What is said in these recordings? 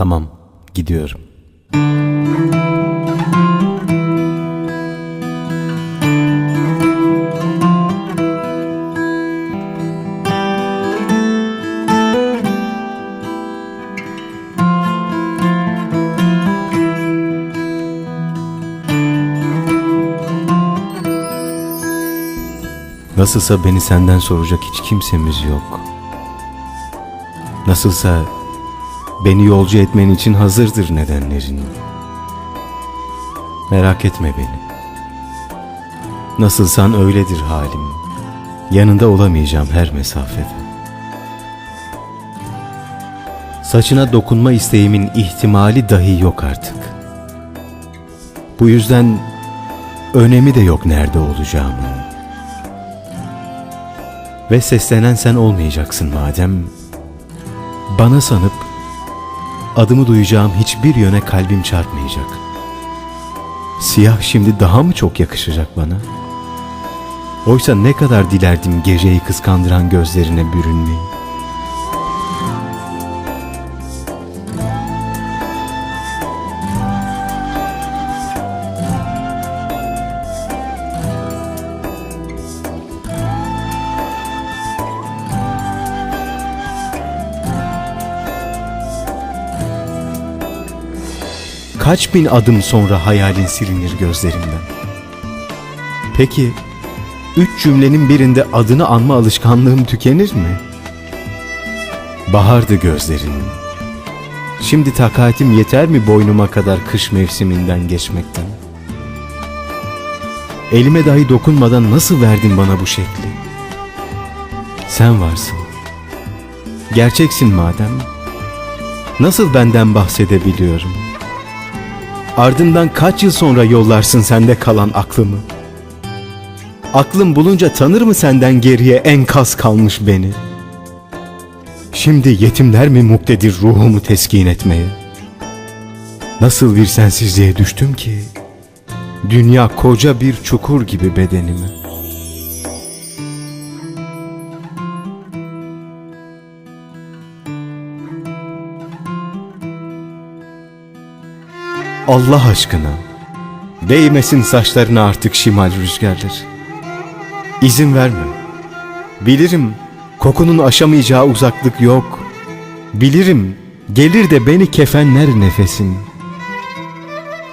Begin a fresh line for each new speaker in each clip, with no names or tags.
Tamam, gidiyorum. Nasılsa beni senden soracak hiç kimsemiz yok. Nasılsa beni yolcu etmen için hazırdır nedenlerin. Merak etme beni. Nasılsan öyledir halim. Yanında olamayacağım her mesafede. Saçına dokunma isteğimin ihtimali dahi yok artık. Bu yüzden önemi de yok nerede olacağımın. Ve seslenen sen olmayacaksın madem. Bana sanıp adımı duyacağım hiçbir yöne kalbim çarpmayacak. Siyah şimdi daha mı çok yakışacak bana? Oysa ne kadar dilerdim geceyi kıskandıran gözlerine bürünmeyi. Kaç bin adım sonra hayalin silinir gözlerimden. Peki, üç cümlenin birinde adını anma alışkanlığım tükenir mi? Bahardı gözlerin. Şimdi takatim yeter mi boynuma kadar kış mevsiminden geçmekten? Elime dahi dokunmadan nasıl verdin bana bu şekli? Sen varsın. Gerçeksin madem. Nasıl benden bahsedebiliyorum? Ardından kaç yıl sonra yollarsın sende kalan aklımı? Aklım bulunca tanır mı senden geriye enkaz kalmış beni? Şimdi yetimler mi muktedir ruhumu teskin etmeye? Nasıl bir sensizliğe düştüm ki? Dünya koca bir çukur gibi bedenime. Allah aşkına değmesin saçlarına artık şimal rüzgarlar. İzin verme. Bilirim kokunun aşamayacağı uzaklık yok. Bilirim gelir de beni kefenler nefesin.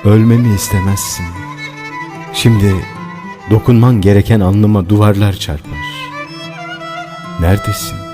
Ölmemi istemezsin. Şimdi dokunman gereken alnıma duvarlar çarpar. Neredesin?